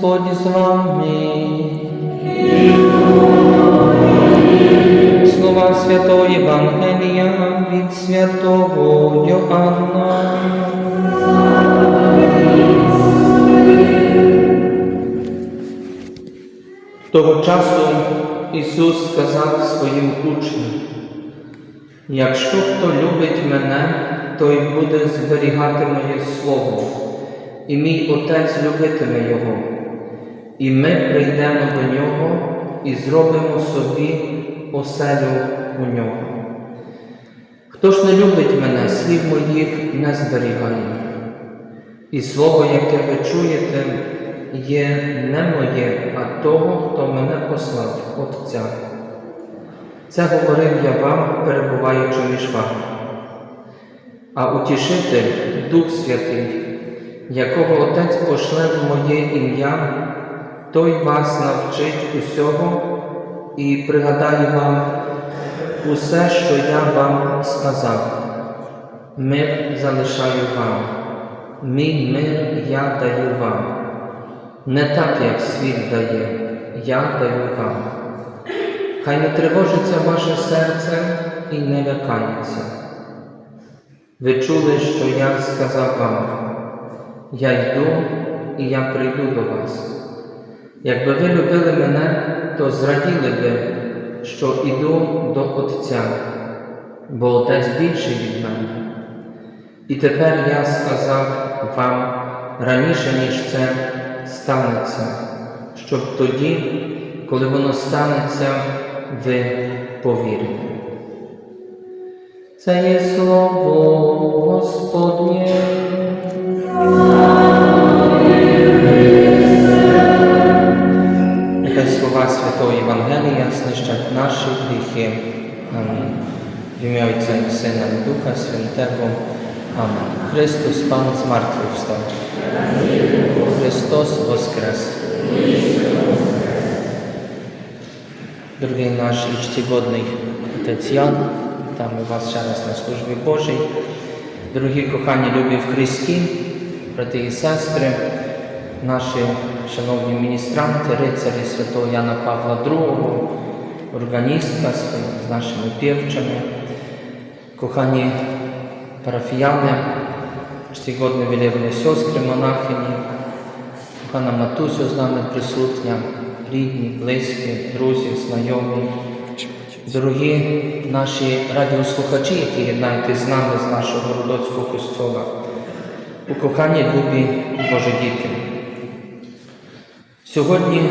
Господь з вами. Слова святої Євангелія від святого Йоанна. Того часу Ісус сказав своїм учням, якщо хто любить мене, той буде зберігати моє Слово, і мій Отець любитиме Його і ми прийдемо до Нього і зробимо собі оселю у нього. Хто ж не любить мене, слів моїх не зберігає. І слово, яке ви чуєте, є не моє, а того, хто мене послав, Отця. Це говорив я вам, перебуваючи між вами. А утішитель, Дух Святий, якого Отець пошле в моє ім'я, той вас навчить усього і пригадає вам усе, що я вам сказав. Мир залишаю вам, мій мир я даю вам. Не так, як світ дає, я даю вам. Хай не тривожиться ваше серце і не лякається. Ви чули, що я сказав вам. Я йду і я прийду до вас. Якби ви любили мене, то зраділи би, що іду до Отця, бо Отець більший від мене. І тепер я сказав вам раніше, ніж це станеться, щоб тоді, коли воно станеться, ви повірили. Це є слово Господнє. Слова Святого Євангелія знищать наші гріхи. Амінь. В ім'я Отця і Сина і Духа Святого. Амінь. Христос Пан з мертвих встав. Христос Воскрес. Дорогий наш і чтігодний Отець Ян, вітаємо вас ще раз на службі Божій. Дорогі кохані любі в Христі, брати і сестри, наші шановні міністранти, рицарі святого Яна Павла II, органістка з- нашими півчами, кохані парафіяни, чтігодні вілірні сестри, монахині, кохана матусю з нами присутня, рідні, близькі, друзі, знайомі, дорогі наші радіослухачі, які єднаєтесь з нами з нашого Городоцького костьола, у коханні любі Божі діти. Сьогодні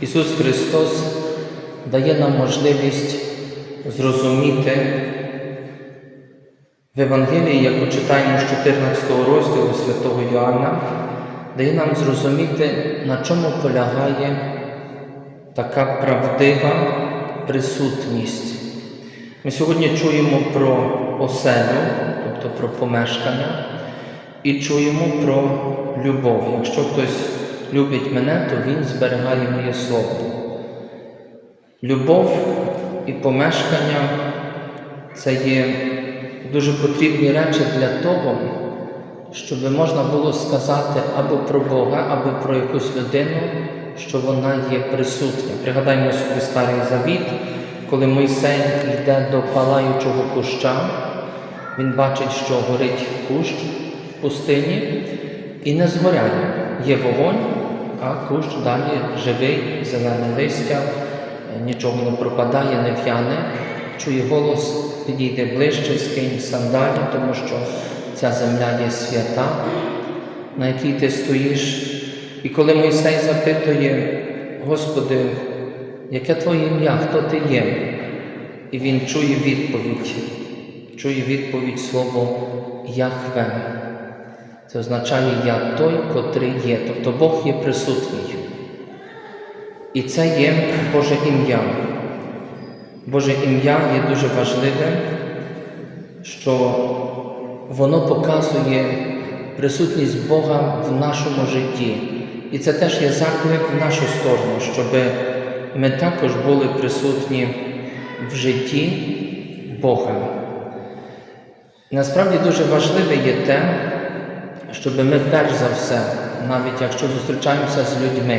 Ісус Христос дає нам можливість зрозуміти в Євангелії, яку читаємо з 14 розділу святого Йоанна, дає нам зрозуміти, на чому полягає така правдива присутність. Ми сьогодні чуємо про оселю, тобто про помешкання, і чуємо про любов. Якщо хтось любить мене, то він зберігає моє слово. Любов і помешкання це є дуже потрібні речі для того, щоб можна було сказати або про Бога, або про якусь людину, що вона є присутня. Пригадаємо собі старий завіт, коли Мойсей йде до палаючого куща, він бачить, що горить кущ в пустині і не згоряє. Є вогонь, а кущ далі живий, зелене листя, нічого не пропадає, не в'яне. Чує голос, підійде ближче, скинь сандалі, тому що ця земля є свята, на якій ти стоїш. І коли Мойсей запитує, Господи, яке Твоє ім'я, хто ти є? І він чує відповідь, чує відповідь слово Яхве. Це означає Я той, котрий є. Тобто Бог є присутній. І це є Боже ім'я. Боже ім'я є дуже важливим, що воно показує присутність Бога в нашому житті. І це теж є заклик в нашу сторону, щоб ми також були присутні в житті Бога. Насправді дуже важливе є те, щоб ми перш за все, навіть якщо зустрічаємося з людьми,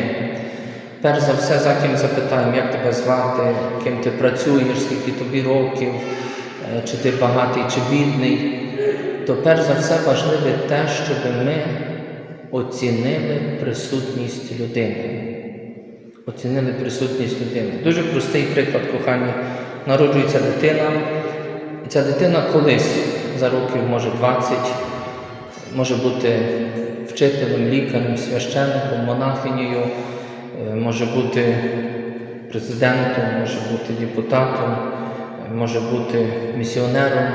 перш за все за ким запитаємо, як тебе звати, ким ти працюєш, скільки тобі років, е, чи ти багатий, чи бідний, то перш за все важливе те, щоб ми оцінили присутність людини. Оцінили присутність людини. Дуже простий приклад, кохані. Народжується дитина, і ця дитина колись за років, може 20, може бути вчителем, лікарем, священником, монахинею, е, може бути президентом, може бути депутатом, е, може бути місіонером,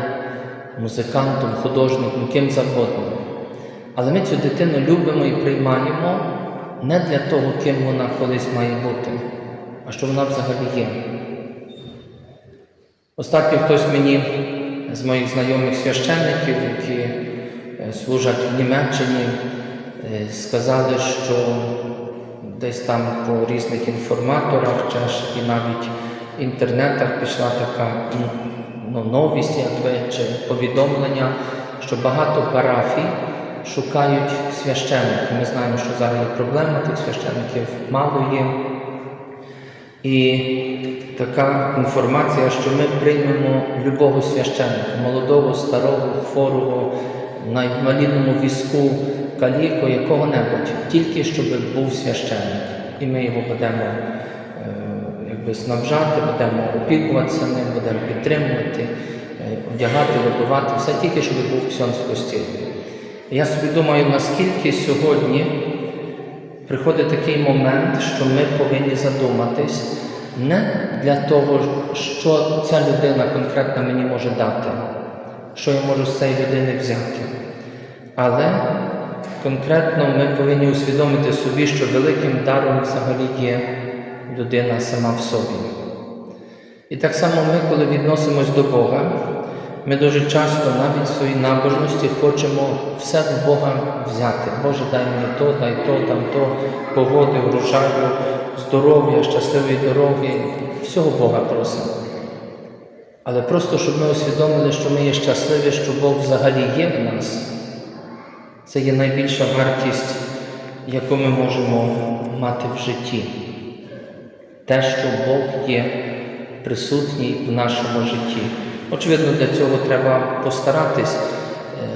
музикантом, художником, ким завгодно. Але ми цю дитину любимо і приймаємо не для того, ким вона колись має бути, а що вона взагалі є. Остатньо хтось мені з моїх знайомих священників, які служать в Німеччині, е, сказали, що десь там по різних інформаторах, і навіть в інтернетах пішла така ну, новість, якби, чи повідомлення, що багато парафій шукають священників. Ми знаємо, що зараз є проблема, тих священників мало є. І така інформація, що ми приймемо любого священника, молодого, старого, хворого, на інвалідному візку, каліку, якого-небудь, тільки щоб був священник. І ми його будемо е, якби, снабжати, будемо опікуватися ним, будемо підтримувати, е, одягати, годувати, все тільки, щоб був ксьон в костілі. Я собі думаю, наскільки сьогодні приходить такий момент, що ми повинні задуматись не для того, що ця людина конкретно мені може дати, що я можу з цієї людини взяти. Але конкретно ми повинні усвідомити собі, що великим даром взагалі є людина сама в собі. І так само ми, коли відносимось до Бога, ми дуже часто навіть в своїй набожності хочемо все в Бога взяти. Боже, дай мені то, дай то, там то, погоди, врожаю, здоров'я, щасливої дороги, всього Бога просимо. Але просто, щоб ми усвідомили, що ми є щасливі, що Бог взагалі є в нас, це є найбільша вартість, яку ми можемо мати в житті. Те, що Бог є присутній в нашому житті. Очевидно, для цього треба постаратись. Е,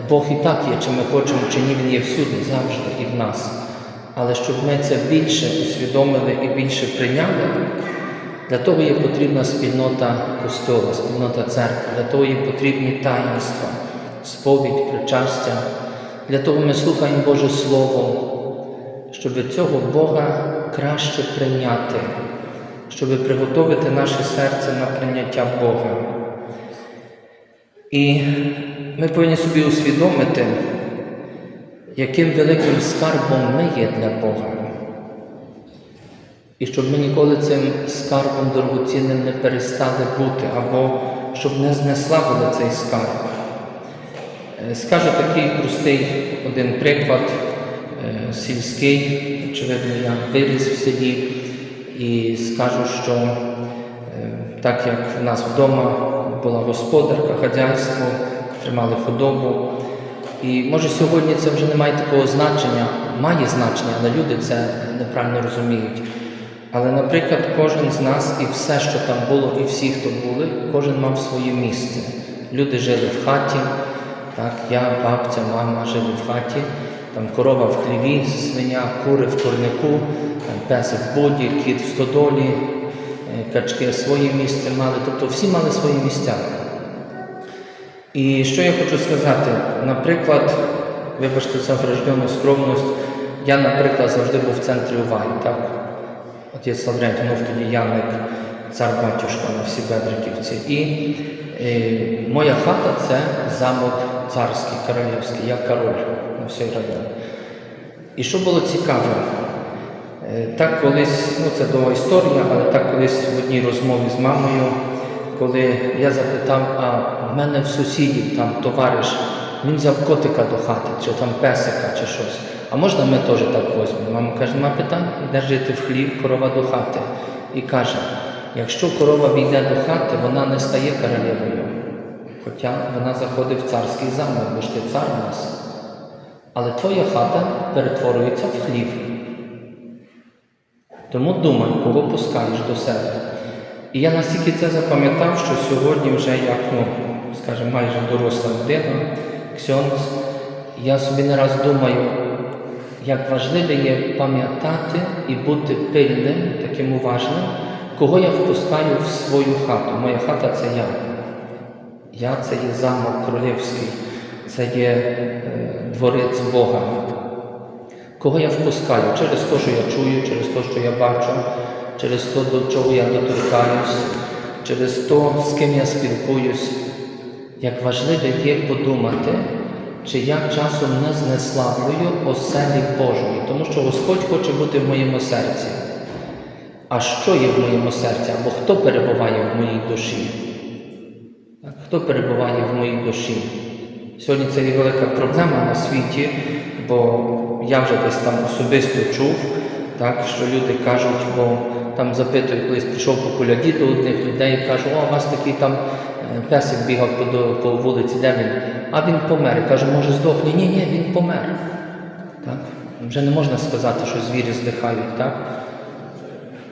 Бог і так є, чи ми хочемо, чи ні, Він є всюди, завжди і в нас. Але щоб ми це більше усвідомили і більше прийняли, для того є потрібна спільнота Костьола, спільнота церкви, для того є потрібні таїнства, сповідь, причастя. Для того ми слухаємо Боже Слово, щоб цього Бога краще прийняти, щоб приготовити наше серце на прийняття Бога. І ми повинні собі усвідомити, яким великим скарбом ми є для Бога. І щоб ми ніколи цим скарбом дорогоцінним не перестали бути, або щоб не знеславили цей скарб. Е, Скажу такий простий один приклад, е, сільський, очевидно, я виріс в селі і скажу, що е, так як в нас вдома була господарка, хазяйство, тримали худобу. І може сьогодні це вже не має такого значення, має значення, але люди це неправильно розуміють. Але, наприклад, кожен з нас і все, що там було, і всі, хто були, кожен мав своє місце. Люди жили в хаті, так, я, бабця, мама жили в хаті, там корова в хліві, свиня, кури в курнику, там песик в боді, кіт в стодолі, е, качки своє місце мали, тобто всі мали свої місця. І що я хочу сказати? Наприклад, вибачте за врождену скромність, я, наприклад, завжди був в центрі уваги, так? Отець Лаврентій, ну тоді Яник, цар батюшка на всі Бедриківці. І е, моя хата це замок царський, королівський, я король на всій районі. І що було цікаво, е, так колись, ну це довга історія, але так колись в одній розмові з мамою, коли я запитав, а в мене в сусідів там товариш, він взяв котика до хати, чи там песика, чи щось. А можна ми теж так візьмемо? Мама каже, нема питань, йде жити в хліб, корова до хати. І каже, якщо корова війде до хати, вона не стає королевою. Хоча вона заходить в царський замок, бо ж ти цар у нас. Але твоя хата перетворюється в хліб. Тому думай, кого пускаєш до себе. І я настільки це запам'ятав, що сьогодні вже як, ну, скажімо, майже доросла людина, ксьонц, я собі не раз думаю, як важливо є пам'ятати і бути пильним, таким уважним, кого я впускаю в свою хату. Моя хата це я. Я це є замок королівський, це є е, дворець Бога. Кого я впускаю? Через те, що я чую, через те, що я бачу, через те, до чого я доторкаюсь, через те, з ким я спілкуюсь. Як важливо є подумати, чи я часом не знеславлюю оселі Божої, тому що Господь хоче бути в моєму серці. А що є в моєму серці? Або хто перебуває в моїй душі? Хто перебуває в моїй душі? Сьогодні це є велика проблема на світі, бо я вже десь там особисто чув, так, що люди кажуть, бо там запитують, колись прийшов по коляді до одних людей і кажуть, о, у вас такий там е, песик бігав по, по вулиці, де він? А він помер. Каже, може здохне? Ні, ні, він помер. Так? Вже не можна сказати, що звірі здихають, так?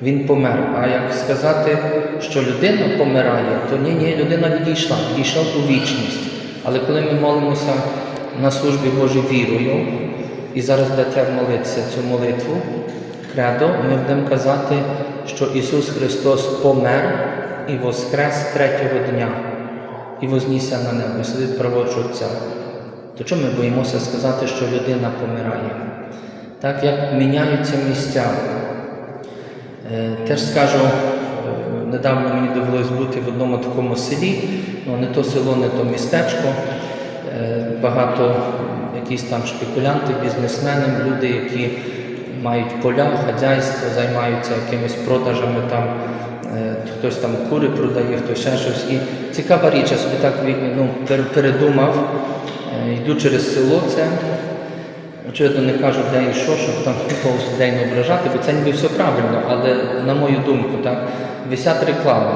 Він помер. А як сказати, що людина помирає, то ні, ні, людина відійшла, відійшла у вічність. Але коли ми молимося на службі Божій вірою, і зараз будете молитися цю молитву, кредо, ми будемо казати, що Ісус Христос помер і воскрес третього дня, і вознісся на небо, сидить праворуч Отця. То чому ми боїмося сказати, що людина помирає? Так як міняються місця. Е, Теж скажу, е, недавно мені довелось бути в одному такому селі, ну не то село, не то містечко. Е, Багато якісь там шпекулянти, бізнесмени, люди, які мають поля, хазяйство, займаються якимись продажами там. Хтось там кури продає, хтось ще щось. І цікава річ, я собі так ну, передумав, е, йду через село це, Очевидно, не кажу, де і що, щоб там когось людей не ображати, бо це ніби все правильно, але на мою думку, так, висять реклами.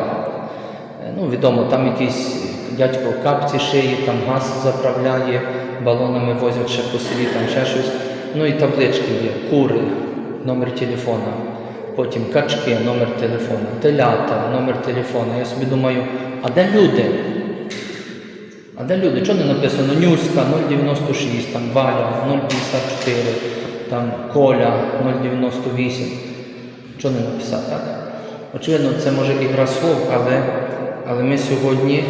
Е, Ну, відомо, там якийсь дядько капці шиє, там газ заправляє, балонами возять ще по селі, там ще щось. Ну і таблички є, кури, номер телефона, потім качки, номер телефона, телята, номер телефона. Я собі думаю, а де люди? А де люди? Чого не написано Нюська 096, там Валя 054, там Коля 098. Чого не написати, так? Очевидно, це може ігра слов, але, але ми сьогодні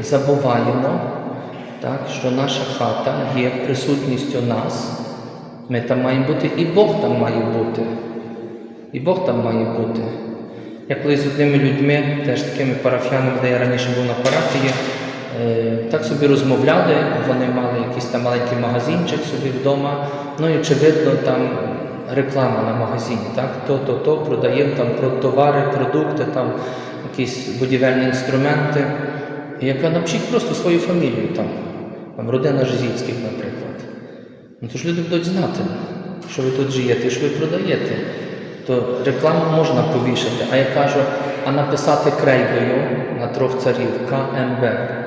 забуваємо, так, що наша хата є присутністю нас. Ми там маємо бути, і Бог там має бути. І Бог там має бути. Я колись з одними людьми, теж такими парафіянами, де я раніше був на парафії, е, так собі розмовляли, вони мали якийсь там маленький магазинчик собі вдома. Ну і очевидно, там реклама на магазині, так? То, то, продаємо там товари, продукти, там якісь будівельні інструменти. І я кажу, напишіть просто свою фамілію там, там родина Жизіцьких, наприклад. Ну то ж люди будуть знати, що ви тут живете, що ви продаєте. То рекламу можна повішати, а я кажу, а написати крейдою на трьох царів КМБ,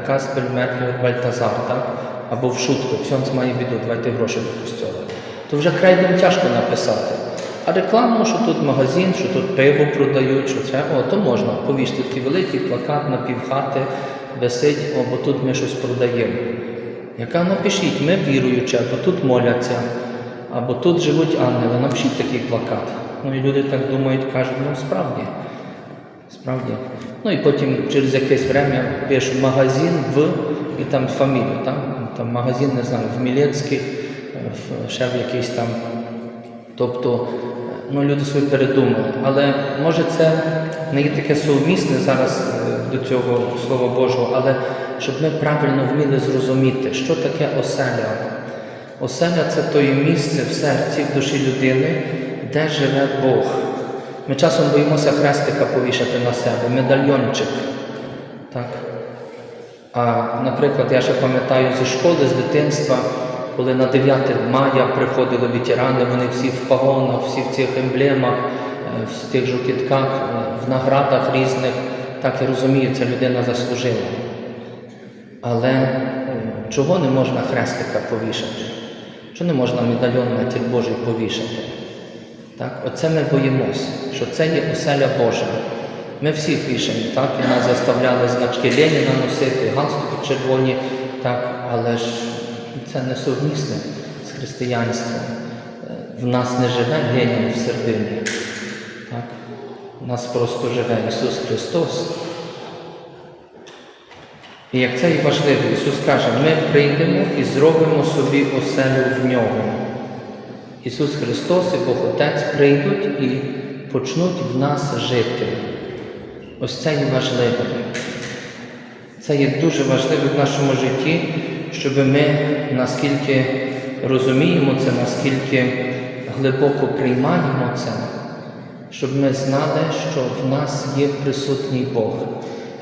Каспель, Меркель, Бальтазар, так? Або в шутку, Ксьонц має біду, давайте гроші до. То вже крейдом тяжко написати. А рекламу, що тут магазин, що тут пиво продають, що це, о, то можна повісти такий великий плакат на півхати, висить, о, бо тут ми щось продаємо. Яка напишіть, ми віруючі, або тут моляться, або тут живуть ангели, напишіть такий плакат. Ну і люди так думають, кажуть, ну справді. Справді. Ну і потім через якесь время пишу магазин в і там фамілію, там, там магазин, не знаю, в Мілецьких, ще в якийсь там. Тобто, ну, люди собі передумали. Але може це не є таке совмісне зараз е, до цього Слова Божого, але щоб ми правильно вміли зрозуміти, що таке оселя. Оселя це є місце в серці, в душі людини, де живе Бог. Ми часом боїмося хрестика повішати на себе, медальйончик. Так? А, наприклад, я ще пам'ятаю зі школи, з дитинства, коли на 9 мая приходили ветерани, вони всі в погонах, всі в цих емблемах, е, в тих жовтітках, е, в наградах різних. Так я розумію, ця людина заслужила. Але е, чого не можна хрестика повішати? Чого не можна медальйон на тіль Божий повішати? Так? Оце ми боїмося, що це є оселя Божа. Ми всі вішаємо, так? І нас заставляли значки Леніна носити, галстуки червоні, так? але ж це не совмісне з християнством. В нас не живе Ленін в середині. В нас просто живе Ісус Христос. І як це і важливо, Ісус каже, ми прийдемо і зробимо собі оселю в нього. Ісус Христос і Бог Отець прийдуть і почнуть в нас жити. Ось це є важливо. Це є дуже важливо в нашому житті, щоб ми наскільки розуміємо це, наскільки глибоко приймаємо це, щоб ми знали, що в нас є присутній Бог.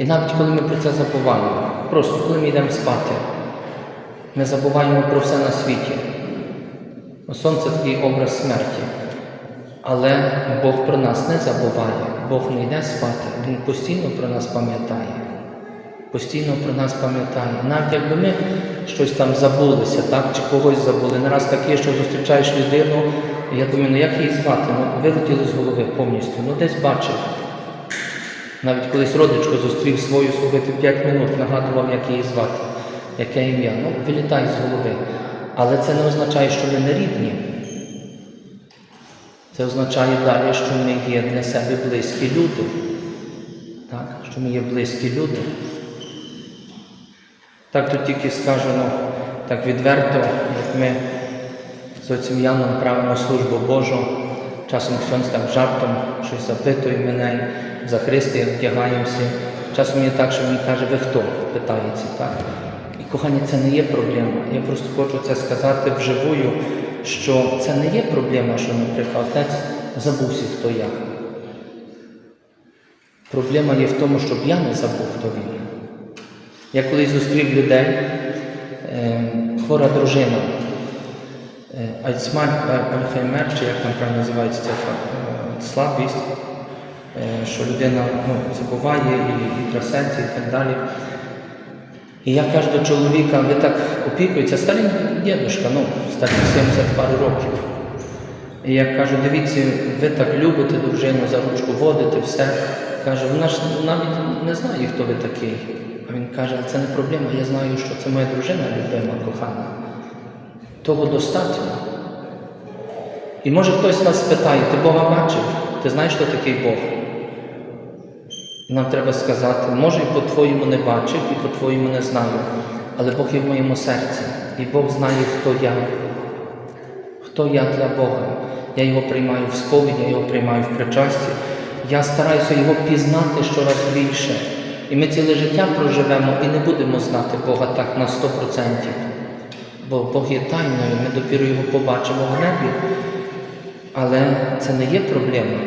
І навіть коли ми про це забуваємо, просто коли ми йдемо спати, ми забуваємо про все на світі. Сонце такий образ смерті. Але Бог про нас не забуває, Бог не йде спати, Він постійно про нас пам'ятає. Постійно про нас пам'ятає. Навіть якби ми щось там забулися, так, чи когось забули. Не раз таке, що зустрічаєш людину, і я думаю, ну як її звати? Ну, вилетіло з голови повністю, ну десь бачив. Навіть колись родичку зустрів свою слухати 5 минут, нагадував, як її звати, яке ім'я. Ну, вилітай з голови. Але це не означає, що ви не рідні. Це означає далі, що ми є для себе близькі люди. Так? Що ми є близькі люди. Так тут тільки сказано, так відверто, як ми з отцем Яном правимо службу Божу, часом хтось так жартом щось запитує мене, за Христа як вдягаємося. Часом мені так, що він каже, ви хто? питається. так? І кохання, це не є проблема. Я просто хочу це сказати вживую, що це не є проблема, що, наприклад, отець забувся, хто я. Проблема є в тому, щоб я не забув, хто він. Я колись зустрів людей, е, хвора дружина, Альцмаль, Альцгеймер, чи як там правильно називається ця е, слабість, е, що людина ну, забуває і, і трясеться і так далі. І я кажу до чоловіка, ви так опікуєтеся, старий дідушка, ну, старий 70 пару років. І я кажу, дивіться, ви так любите дружину, за ручку водите, все. Каже, вона ж навіть не знає, хто ви такий. А він каже, це не проблема, я знаю, що це моя дружина любима, кохана. Того достатньо. І може хтось вас спитає, ти Бога бачив? Ти знаєш, хто такий Бог? І нам треба сказати, може і по-твоєму не бачив, і по-твоєму не знаю, але Бог є в моєму серці, і Бог знає, хто я. Хто я для Бога. Я його приймаю в сповідь, я його приймаю в причасті. Я стараюся його пізнати щораз більше. І ми ціле життя проживемо і не будемо знати Бога так на 100%. Бо Бог є тайною, ми допіру його побачимо в небі. Але це не є проблема.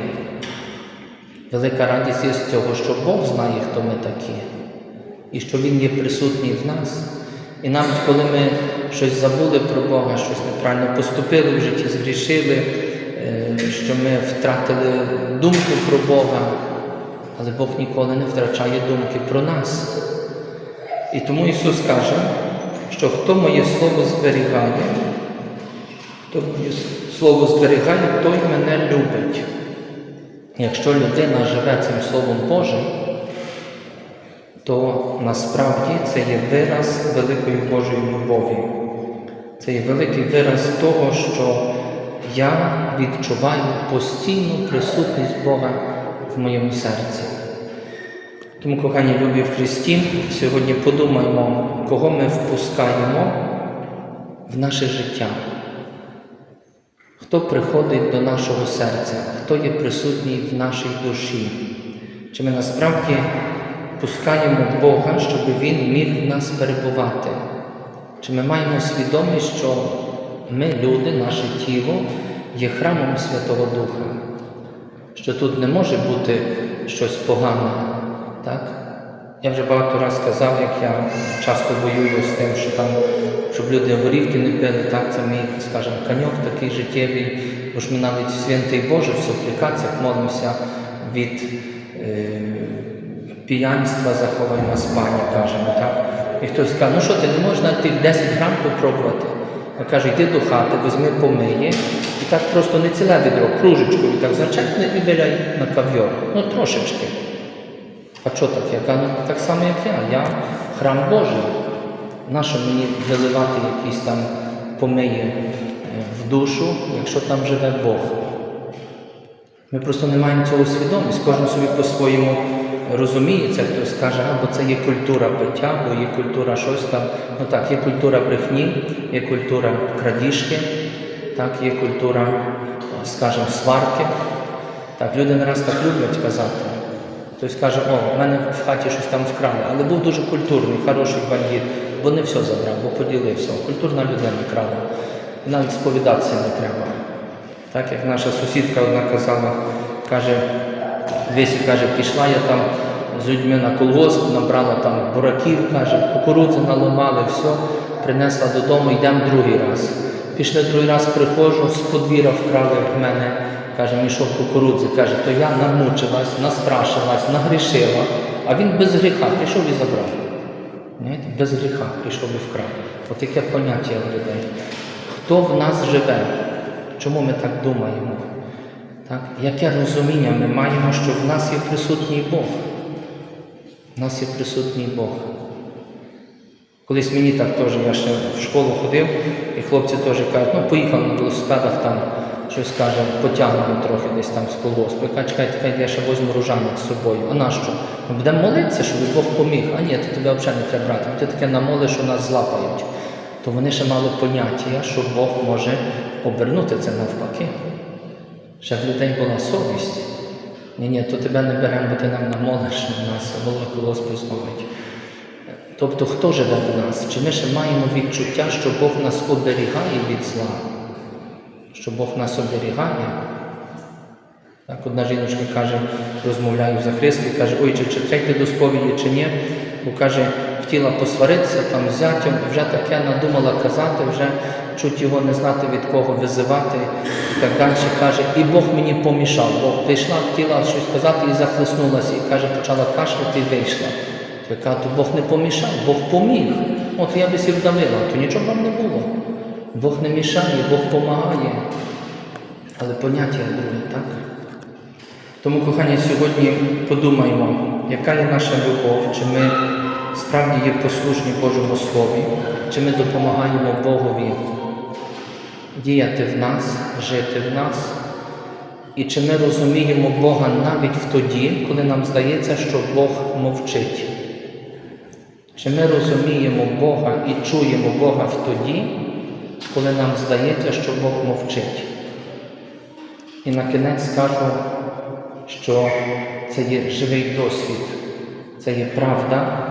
Велика радість є з цього, що Бог знає, хто ми такі, і що Він є присутній в нас. І навіть коли ми щось забули про Бога, щось неправильно поступили в житті, згрішили, е, що ми втратили думку про Бога, але Бог ніколи не втрачає думки про нас. І тому Ісус каже, що хто моє Слово зберігає, хто моє Слово зберігає, той мене любить. Якщо людина живе цим Словом Божим, то насправді це є вираз великої Божої любові. Це є великий вираз того, що я відчуваю постійну присутність Бога в моєму серці. Тому, кохані любі в Христі, сьогодні подумаємо, кого ми впускаємо в наше життя. Хто приходить до нашого серця, хто є присутній в нашій душі? Чи ми насправді пускаємо Бога, щоб Він міг в нас перебувати? Чи ми маємо свідомість, що ми, люди, наше тіло, є храмом Святого Духа, що тут не може бути щось погане, так? Я вже багато разів сказав, як я часто воюю з тим, що там, щоб люди горівки не пили, так, це мій, скажімо, каньок такий життєвий, бо ж ми навіть святий Боже в суплікаціях молимося від е, п'янства заховай нас, пані, кажемо, так. І хтось каже, ну що ти не можеш навіть тих 10 грам попробувати. А каже, йди до хати, візьми помиє, і так просто не ціле відро, кружечкою так зачерпне і виляй на кав'йор. Ну трошечки. А що так? Я кажу, «Ну, так само, як я. Я храм Божий. Нащо мені виливати якісь там помиї е, в душу, якщо там живе Бог? Ми просто не маємо цього свідомість. Кожен собі по-своєму розуміє це, хтось скаже, або це є культура пиття, бо є культура щось там. Ну так, є культура брехні, є культура крадіжки, так, є культура, скажімо, сварки. Так, люди не раз так люблять казати. Хтось каже, о, в мене в хаті щось там вкрали, але був дуже культурний, хороший бандит, бо не все забрав, бо поділився. Культурна людина крала. Навіть сповідатися не треба. Так як наша сусідка одна казала, каже, Весі каже, пішла я там з людьми на колгосп, набрала там бураків, каже, кукурудзи наламали, все, принесла додому, йдемо другий раз. Пішли другий раз, приходжу, з подвір'я вкрали в мене, каже, мішок кукурудзи. Каже, то я намучилась, настрашилась, нагрішила, а він без гріха прийшов і забрав. Знаєте, без гріха прийшов і вкрав. От яке поняття в людей. Хто в нас живе? Чому ми так думаємо? Так? Яке розуміння ми маємо, що в нас є присутній Бог? В нас є присутній Бог. Колись мені так теж, я ще в школу ходив, і хлопці теж кажуть, ну поїхав на велосипедах там, щось каже, потягнемо трохи десь там з колгоспу. Я кажу, чекай, чекай, я ще возьму ружанець з собою. А нащо? Ми будемо молитися, щоб Бог поміг. А ні, то тебе взагалі не треба брати. Ти таке намоли, що нас злапають. То вони ще мали поняття, що Бог може обернути це навпаки. Ще в людей була совість. Ні, ні, то тебе не беремо, бо ти нам намолиш, нас голови колоспи зловить. Тобто, хто живе в нас? Чи ми ще маємо відчуття, що Бог нас оберігає від зла? Що Бог нас оберігає? Так, одна жіночка каже, розмовляю за Христа і каже, ой, чи, чи до сповіді, чи ні, бо каже, хотіла посваритися там з зятям, вже таке надумала казати, вже чуть його не знати від кого визивати і так далі. Каже, і Бог мені помішав, бо прийшла, хотіла щось казати і захлиснулася, і каже, почала кашляти і вийшла. Я то Бог не помішав, Бог поміг. От я би сі вдавила, то нічого вам не було. Бог не мішає, Бог допомагає. Але поняття друге, так? Тому, кохані, сьогодні подумаємо, яка є наша любов, чи ми справді є послушні Божому Слові, чи ми допомагаємо Богові діяти в нас, жити в нас, і чи ми розуміємо Бога навіть в тоді, коли нам здається, що Бог мовчить. Чи ми розуміємо Бога і чуємо Бога в тоді, коли нам здається, що Бог мовчить? І на кінець скажу, що це є живий досвід, це є правда,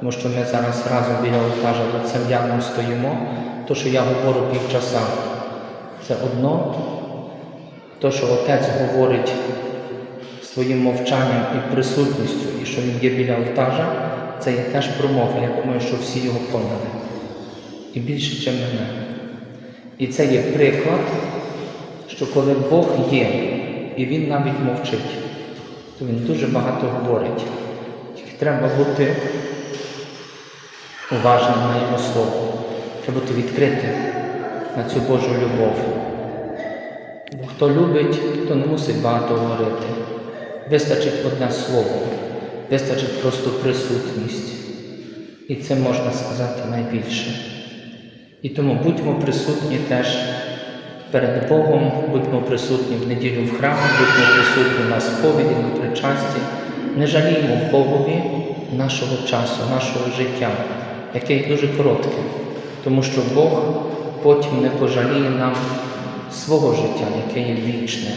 тому що ми зараз разом біля алтажа за цим явно стоїмо. То, що я говорю півчаса, це одно. То, що Отець говорить своїм мовчанням і присутністю, і що Він є біля алтажа, це є теж промова. Я думаю, що всі його поняли. І більше, ніж мене. І це є приклад, що коли Бог є, і Він навіть мовчить, то Він дуже багато говорить. Тільки треба бути уважним на Його слово. Треба бути відкритим на цю Божу любов. Бо хто любить, то не мусить багато говорити. Вистачить одне слово, вистачить просто присутність. І це можна сказати найбільше. І тому будьмо присутні теж перед Богом, будьмо присутні в неділю в храмі, будьмо присутні на сповіді, на причасті. Не жаліймо Богові нашого часу, нашого життя, яке дуже коротке, тому що Бог потім не пожаліє нам свого життя, яке є вічне.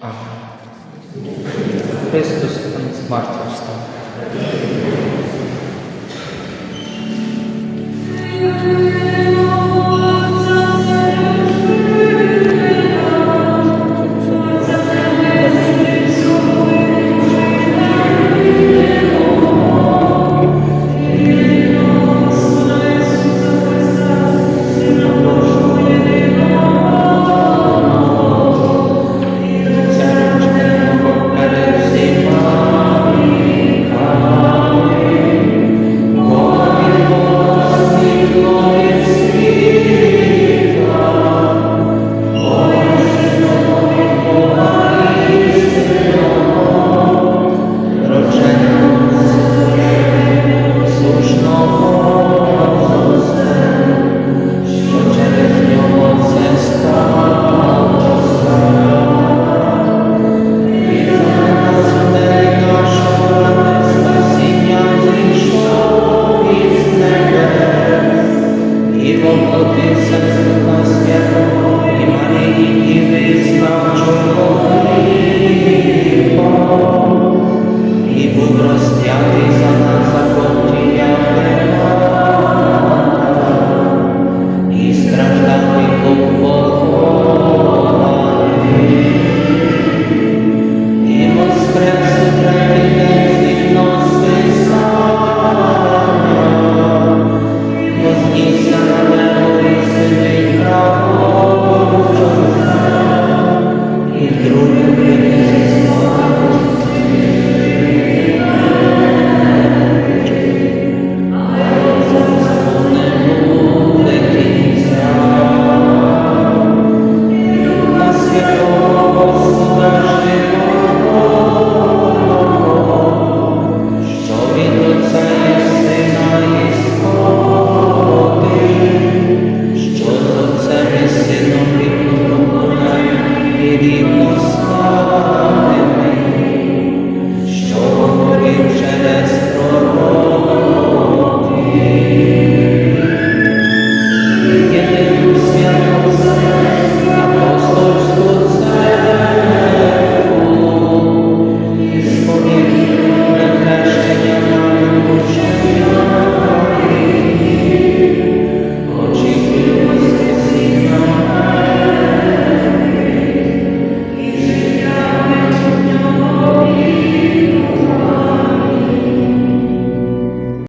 Амен. Христос мертвих встав. Царю, пересима,